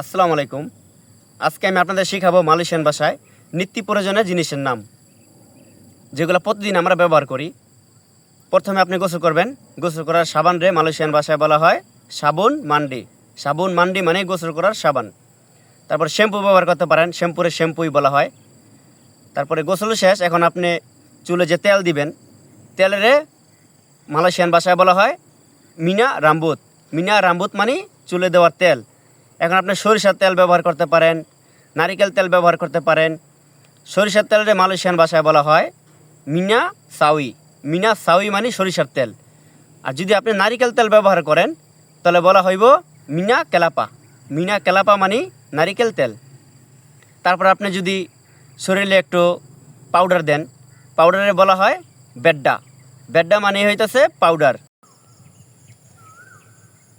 আসসালামু আলাইকুম। আজকে আমি আপনাদের শেখাবো মালয়েশিয়ান ভাষায় নিত্য প্রয়োজনীয় জিনিসের নাম, যেগুলো প্রতিদিন আমরা ব্যবহার করি। প্রথমে আপনি গোসল করবেন। গোসল করার সাবান রে মালয়েশিয়ান ভাষায় বলা হয় সাবুন মান্ডি। সাবুন মান্ডি মানে গোসল করার সাবান। তারপর শ্যাম্পু ব্যবহার করতে পারেন। শ্যাম্পুরে শ্যাম্পুই বলা হয়। তারপরে গোসল শেষ, এখন আপনি চুলে যে তেল দিবেন, তেলেরে মালয়েশিয়ান ভাষায় বলা হয় মিনা রাম্বুত। মিনা রাম্বুত মানে চুলে দেওয়ার তেল। এখন আপনি সরিষার তেল ব্যবহার করতে পারেন, নারিকেল তেল ব্যবহার করতে পারেন। সরিষার তেলের মালয়েশিয়ান ভাষায় বলা হয় মিনা সাউই। মিনা সাউই মানে সরিষার তেল। আর যদি আপনি নারিকেল তেল ব্যবহার করেন, তাহলে বলা হইব মিনা কেলাপা। মিনা কেলাপা মানে নারিকেল তেল। তারপর আপনি যদি শরীরে একটু পাউডার দেন, পাউডারে বলা হয় বেড্ডা। বেড্ডা মানে হইতেছে পাউডার।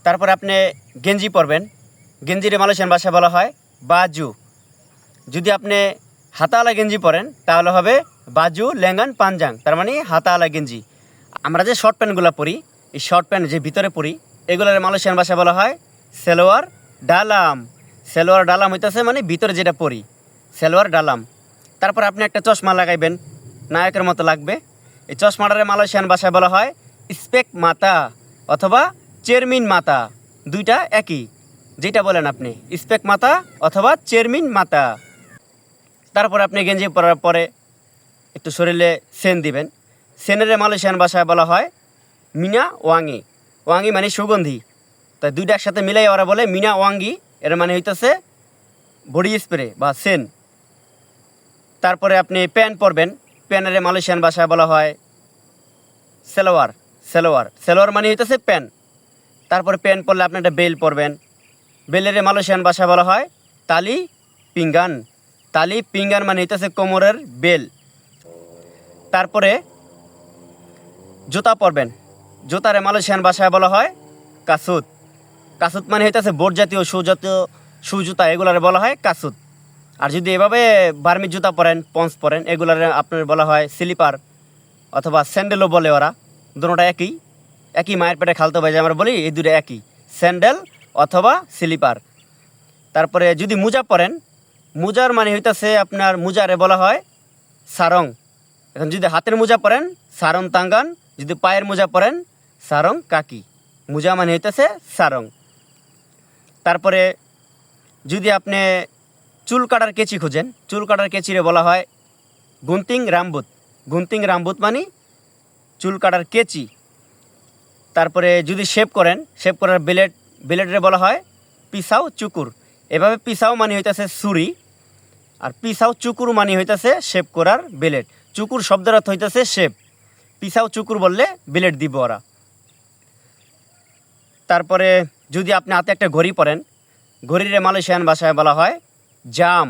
তারপর আপনি গেঞ্জি পরবেন। গেঞ্জিরে মালয়েশিয়ান ভাষায় বলা হয় বাজু। যদি আপনি হাতাওয়ালা গেঞ্জি পরেন, তাহলে হবে বাজু, লেঙ্গান, পাঞ্জাং। তার মানে হাতাওয়ালা গেঞ্জি। আমরা যে শর্ট প্যান্টগুলো পরি, এই শর্ট প্যান্ট যে ভিতরে পরি, এগুলোর মালয়েশিয়ান ভাষায় বলা হয় সেলোয়ার ডালাম। সেলোয়ার ডালাম হইতেছে মানে ভিতরে যেটা পরি, সেলোয়ার ডালাম। তারপর আপনি একটা চশমা লাগাইবেন, নায়কের মতো লাগবে। এই চশমাটারে মালয়েশিয়ান ভাষায় বলা হয় স্পেক মাতা অথবা চেয়ারমিন মাতা। দুইটা একই। যেটা বলেন আপনি স্পেক মাতা অথবা চেয়ারমিন মাতা। তারপর আপনি গেঞ্জি পরার পরে একটু শরীরে সেন দিবেন। সেনের মালয়েশিয়ান ভাষায় বলা হয় মিনা ওয়াঙ্গি ওয়াঙ্গি মানে সুগন্ধি। তাই দুইটা একসাথে মিলাই ওরা বলে মিনা ওয়াঙ্গি এর মানে হইতেছে বডি স্প্রে বা সেন। তারপরে আপনি প্যান্ট পরবেন। প্যানের মালয়েশিয়ান ভাষায় বলা হয় সেলোয়ার সেলোয়ার। সেলোয়ার মানে হইতেছে প্যান্ট তারপরে প্যান্ট পরলে আপনি একটা বেল পরবেন। বেলের মালয়েশিয়ান ভাষায় বলা হয় তালি পিঙ্গান। তালি পিঙ্গান মানে হইতেছে কোমরের বেল। তারপরে জুতা পরবেন। জুতারে মালয়েশিয়ান ভাষায় বলা হয় কাসুত। কাসুত মানে হইতেছে বোট জাতীয়, শু জাতীয়, শু জুতা, এগুলারে বলা হয় কাসুত। আর যদি এভাবে বার্মি জুতা পরেন পঞ্চ পরেন, এগুলারে আপনার বলা হয় স্লিপার অথবা স্যান্ডেলও বলে ওরা। দুটোটা একই। একই মায়ের পেটে খালতে ভাই যে আমরা বলি এই দুটো একই। স্যান্ডেল অথবা স্লিপার। তারপরে যদি মোজা পরেন, মোজার মানে হইতেছে আপনার মোজারে বলা হয় সারং। এখন যদি হাতের মোজা পরেন, সারং তাঙ্গান, যদি পায়ের মোজা পরেন, সারং কাকি। মোজা মানে হইতেছে সারং। তারপরে যদি আপনি চুল কাটার কেচি খুঁজেন, চুল কাটার কেচিরে বলা হয় গুন্তিং রামবুত। গুন্তিং রামবুত মানে চুল কাটার কেচি। তারপরে যদি শেভ করেন শেভ করার ব্লেড ব্লেডরে বলা হয় পিসাও চুকুর। এভাবে পিসাও মানে হইতেছে ছুরি, আর পিসাও চুকুর মানে হইতেছে শেপ করার ব্লেড চুকুর শব্দের অর্থ হইতেছে শেপ। পিসাও চুকুর বললে ব্লেড দিব ওরা। তারপরে যদি আপনি হাতে একটা ঘড়ি পরেন, ঘড়িরে মালয়েশিয়ান ভাষায় বলা হয় জাম।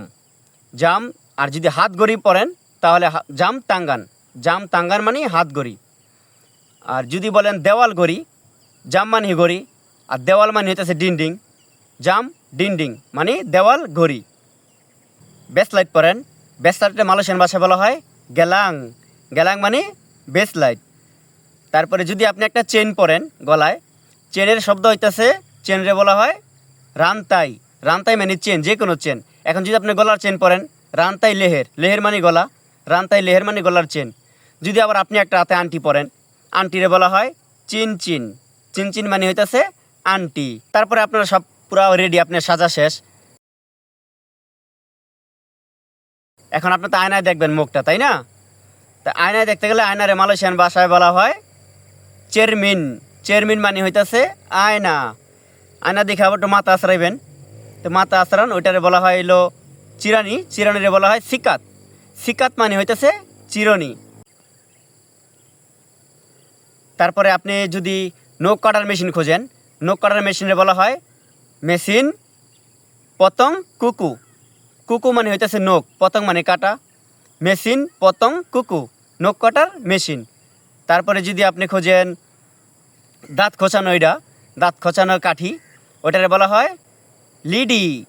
জাম, আর যদি হাত ঘড়ি পরেন, তাহলে জাম তাঙ্গান। জাম তাঙ্গান মানে হাত ঘড়ি। আর যদি বলেন দেওয়াল ঘড়ি, জাম মানে ঘড়ি। আর দেওয়াল মানে হইতেছে ডিন্ডিং। জাম, ডিন্ডিং মানে দেওয়াল, ঘড়ি। বেস লাইট পরেন বেস লাইটে মালয়েশিয়ান ভাষায় বলা হয় গেলাং গেলাং মানে বেস লাইট তারপরে যদি আপনি একটা চেন পরেন গলায় চেনের শব্দ হইতেছে চেনরে বলা হয় রানতাই। রানতাই মানে চেন যে কোনো চেন এখন যদি আপনি গলার চেন পরেন রানতাই লেহের। লেহের মানে গলা, রানতাই লেহের মানে গলার চেন যদি আবার আপনি একটা হাতে আন্টি পরেন আন্টিরে বলা হয় চিন চিন চিন চিন মানে হইতেছে আন্টি। তারপরে আপনারা সব পুরো রেডি আপনার সাজা শেষ। এখন আপনি তো আয়নায় দেখবেন মুখটা, তাই না? তা আয়নায় দেখতে গেলে আয়নারে মালয়েশিয়ান ভাষায় বলা হয় চেয়ারমিন চেয়ারমিন মানে হইতেছে আয়না। আয়না দেখে আবার একটু মাথা আশ্রাইবেন তো মাথা আশ্রান ওইটারে বলা হয় এলো চিরানি। চিরানিরে বলা হয় সিকাত। সিকাত মানে হইতেছে চিরনি। তারপরে আপনি যদি নখ কাটার মেশিন খোঁজেন নখ কাটার মেশিনে বলা হয় মেশিন, পতং, কুকু। কুকু মানে হইতেছে নখ পতং মানে কাটা। মেশিন, পতং, কুকু নখ কাটার মেশিন। তারপরে যদি আপনি খোঁজেন দাঁত খোঁচানো এটা, দাঁত খোঁচানো কাঠি, ওটারে বলা হয় লিডি।